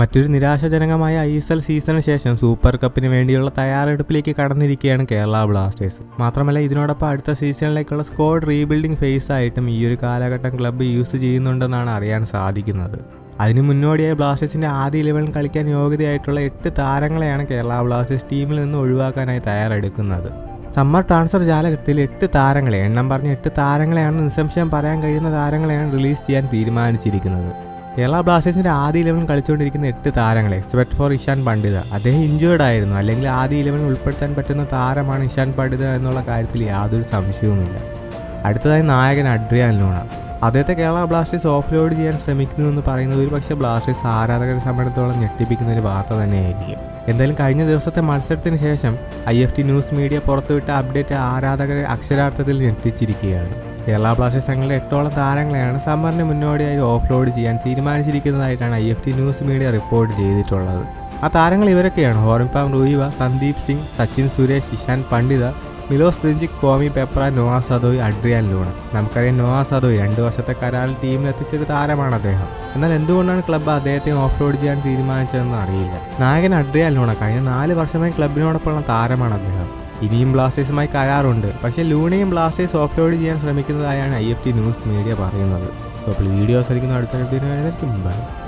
മറ്റൊരു നിരാശാജനകമായ I S L സീസണിന് ശേഷം സൂപ്പർ കപ്പിന് വേണ്ടിയുള്ള തയ്യാറെടുപ്പിലേക്ക് കടന്നിരിക്കുകയാണ് കേരള ബ്ലാസ്റ്റേഴ്സ്. മാത്രമല്ല ഇതിനോടൊപ്പം അടുത്ത സീസണിലേക്കുള്ള സ്ക്വാഡ് റീബിൽഡിംഗ് ഫേസ് ആയിട്ടും ഈ ഒരു കാലഘട്ടം ക്ലബ്ബ് യൂസ് ചെയ്യുന്നുണ്ടെന്നാണ് അറിയാൻ സാധിക്കുന്നത്. അതിന് മുന്നോടിയായി ബ്ലാസ്റ്റേഴ്സിന്റെ ആദ്യ ഇലവനിൽ കളിക്കാൻ യോഗ്യതയായിട്ടുള്ള എട്ട് താരങ്ങളെയാണ് കേരള ബ്ലാസ്റ്റേഴ്സ് ടീമിൽ നിന്ന് ഒഴിവാക്കാനായി തയ്യാറെടുക്കുന്നത്. സമ്മർ ട്രാൻസ്ഫർ ജാലകത്തിൽ എട്ട് താരങ്ങളെ എണ്ണം പറഞ്ഞ എട്ട് താരങ്ങളെയാണ് നിസ്സംശയം പറയാൻ കഴിയുന്ന താരങ്ങളെയാണ് റിലീസ് ചെയ്യാൻ തീരുമാനിച്ചിരിക്കുന്നത്. കേരള ബ്ലാസ്റ്റേഴ്സിന്റെ ആദ്യ ഇലവൻ കളിച്ചുകൊണ്ടിരിക്കുന്ന എട്ട് താരങ്ങൾ എക്സ്പെക്ട് ഫോർ ഇഷാൻ പണ്ഡിത. അദ്ദേഹം ഇഞ്ചേർഡ് ആയിരുന്നു. അല്ലെങ്കിൽ ആദ്യ ഇലവൻ ഉൾപ്പെടുത്താൻ പറ്റുന്ന താരമാണ് ഇഷാൻ പണ്ഡിത എന്നുള്ള കാര്യത്തിൽ യാതൊരു സംശയവുമില്ല. അടുത്തതായി നായകൻ അഡ്രിയാൻ ലൂണ. അദ്ദേഹത്തെ കേരള ബ്ലാസ്റ്റേഴ്സ് ഓഫ് ലോഡ് ചെയ്യാൻ ശ്രമിക്കുന്നു എന്ന് പറയുന്നത് ഒരു പക്ഷേ ബ്ലാസ്റ്റേഴ്സ് ആരാധകരെ സംബന്ധിച്ചിടത്തോളം ഞെട്ടിപ്പിക്കുന്ന ഒരു വാർത്ത തന്നെയായിരിക്കും. എന്തായാലും കഴിഞ്ഞ ദിവസത്തെ മത്സരത്തിന് ശേഷം I F T news media പുറത്തുവിട്ട അപ്ഡേറ്റ് ആരാധകരെ അക്ഷരാർത്ഥത്തിൽ ഞെട്ടിച്ചിരിക്കുകയാണ്. കേരള ബ്ലാസ്റ്റേഴ്സ് തങ്ങളുടെ എട്ടോളം താരങ്ങളെയാണ് സമ്മറിന് മുന്നോടിയായി ഓഫ്ലോഡ് ചെയ്യാൻ തീരുമാനിച്ചിരിക്കുന്നതായിട്ടാണ് I F T news media report ചെയ്തിട്ടുള്ളത്. ആ താരങ്ങൾ ഇവരൊക്കെയാണ്. ഹോറിംപാം Ruivah Sandeep Singh Sachin Suresh Ishan Pandita Milos Drincic Kwame Peprah Noah Sadaoui Adrian Luna. നമുക്കറിയാം നോവാ സദോയ് രണ്ട് വർഷത്തെ കരാറിൽ ടീമിൽ എത്തിച്ചൊരു താരമാണ് അദ്ദേഹം. എന്നാൽ എന്തുകൊണ്ടാണ് ക്ലബ്ബ് അദ്ദേഹത്തെ ഓഫ് റോഡ് ചെയ്യാൻ തീരുമാനിച്ചതെന്ന് അറിയില്ല. നായകൻ അഡ്രിയാൻ ലൂണ കഴിഞ്ഞ നാല് വർഷമായി ക്ലബിനോടൊപ്പമുള്ള താരമാണ് അദ്ദേഹം. ഇനിയും ബ്ലാസ്റ്റേഴ്സുമായി കരാറുണ്ട്. പക്ഷേ ലൂണയും ബ്ലാസ്റ്റേഴ്സ് ഓഫ് റോഡ് ചെയ്യാൻ ശ്രമിക്കുന്നതായാണ് I F T news media പറയുന്നത്. സോ അപ്പോൾ വീഡിയോസ് അടിക്കുന്ന അടുത്ത ബൈ